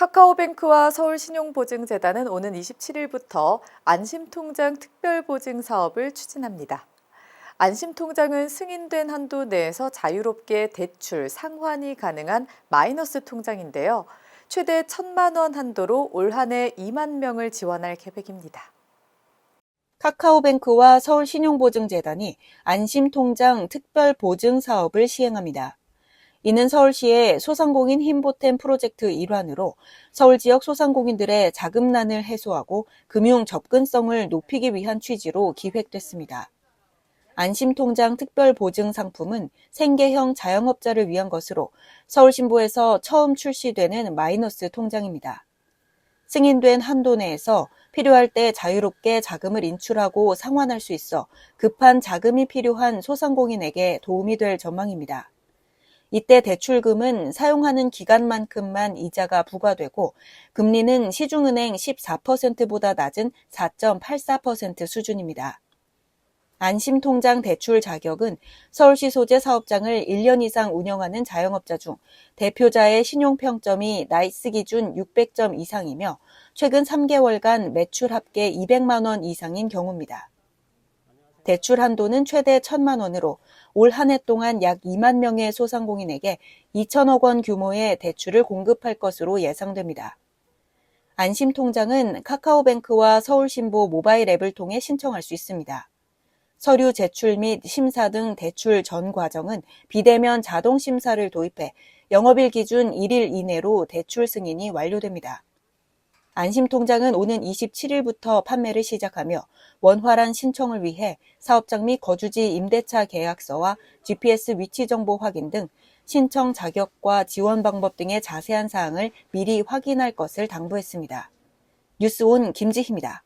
카카오뱅크와 서울신용보증재단은 오는 27일부터 안심통장 특별보증 사업을 추진합니다. 안심통장은 승인된 한도 내에서 자유롭게 대출, 상환이 가능한 마이너스 통장인데요. 최대 1천만 원 한도로 올 한 해 2만 명을 지원할 계획입니다. 카카오뱅크와 서울신용보증재단이 안심통장 특별보증 사업을 시행합니다. 이는 서울시의 소상공인 힘보탬 프로젝트 일환으로 서울 지역 소상공인들의 자금난을 해소하고 금융 접근성을 높이기 위한 취지로 기획됐습니다. 안심통장 특별보증 상품은 생계형 자영업자를 위한 것으로 서울신보에서 처음 출시되는 마이너스 통장입니다. 승인된 한도 내에서 필요할 때 자유롭게 자금을 인출하고 상환할 수 있어 급한 자금이 필요한 소상공인에게 도움이 될 전망입니다. 이때 대출금은 사용하는 기간만큼만 이자가 부과되고 금리는 시중은행 14%보다 낮은 4.84% 수준입니다. 안심통장 대출 자격은 서울시 소재 사업장을 1년 이상 운영하는 자영업자 중 대표자의 신용평점이 나이스 기준 600점 이상이며 최근 3개월간 매출 합계 200만 원 이상인 경우입니다. 대출 한도는 최대 1천만 원으로 올 한 해 동안 약 2만 명의 소상공인에게 2천억 원 규모의 대출을 공급할 것으로 예상됩니다. 안심통장은 카카오뱅크와 서울신보 모바일 앱을 통해 신청할 수 있습니다. 서류 제출 및 심사 등 대출 전 과정은 비대면 자동 심사를 도입해 영업일 기준 1일 이내로 대출 승인이 완료됩니다. 안심통장은 오는 27일부터 판매를 시작하며 원활한 신청을 위해 사업장 및 거주지 임대차 계약서와 GPS 위치 정보 확인 등 신청 자격과 지원 방법 등의 자세한 사항을 미리 확인할 것을 당부했습니다. 뉴스온 김지희입니다.